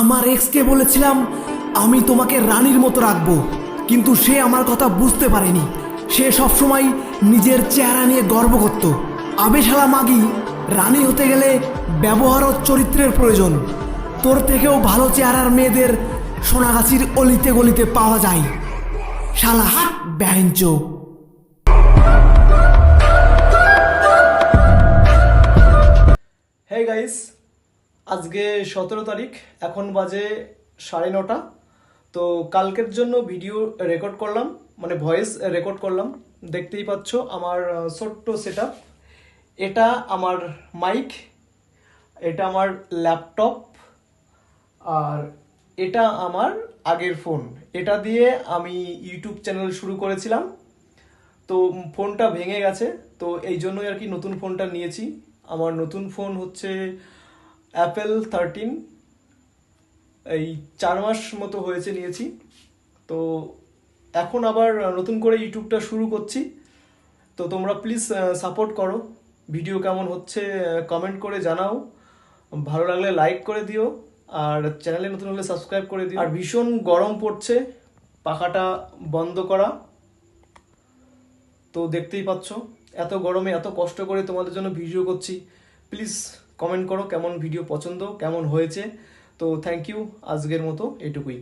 আমার এক্সকে বলেছিলাম, আমি তোমাকে রানীর মতো রাখব। কিন্তু সে আমার কথা বুঝতে পারেনি। সে সবসময় নিজের চেহারা নিয়ে গর্ব করত। আবেশালা মাগি, রানী হতে গেলে ব্যবহার ও চরিত্রের প্রয়োজন। তোর থেকেও ভালো চেহারার মেয়েদের সোনাগাছির অলিতে গলিতে পাওয়া যায়। শালা হাট ব্যাঞ্চো হে গাইস আজকে সতেরো তারিখ, এখন বাজে সাড়ে নটা। তো কালকের জন্য ভিডিও রেকর্ড করলাম মানে ভয়েস রেকর্ড করলাম। দেখতেই পাচ্ছ আমার ছোট্ট সেট এটা আমার মাইক এটা আমার ল্যাপটপ আর এটা আমার আগের ফোন এটা দিয়ে আমি ইউটিউব চ্যানেল শুরু করেছিলাম। তো ফোনটা ভেঙে গেছে, তো এই জন্যই আর কি নতুন ফোনটা নিয়েছি। আমার নতুন ফোন হচ্ছে অ্যাপেল থার্টিন এই চার মাস মতো হয়েছে নিয়েছি। তো এখন আবার নতুন করে ইউটিউবটা শুরু করছি। তো তোমরা প্লিজ সাপোর্ট করো। ভিডিও কেমন হচ্ছে কমেন্ট করে জানাও। ভালো লাগলে লাইক করে দিও। আর চ্যানেলে নতুন হলে সাবস্ক্রাইব করে দিও। আর ভীষণ গরম পড়ছে। পাখাটা বন্ধ করা। তো দেখতেই পাচ্ছ, এত গরমে এত কষ্ট করে তোমাদের জন্য ভিডিও করছি। প্লিজ কমেন্ট করো কেমন ভিডিও পছন্দ কেমন হয়েছে। তো থ্যাংক ইউ আজকের মতো এটুকুই।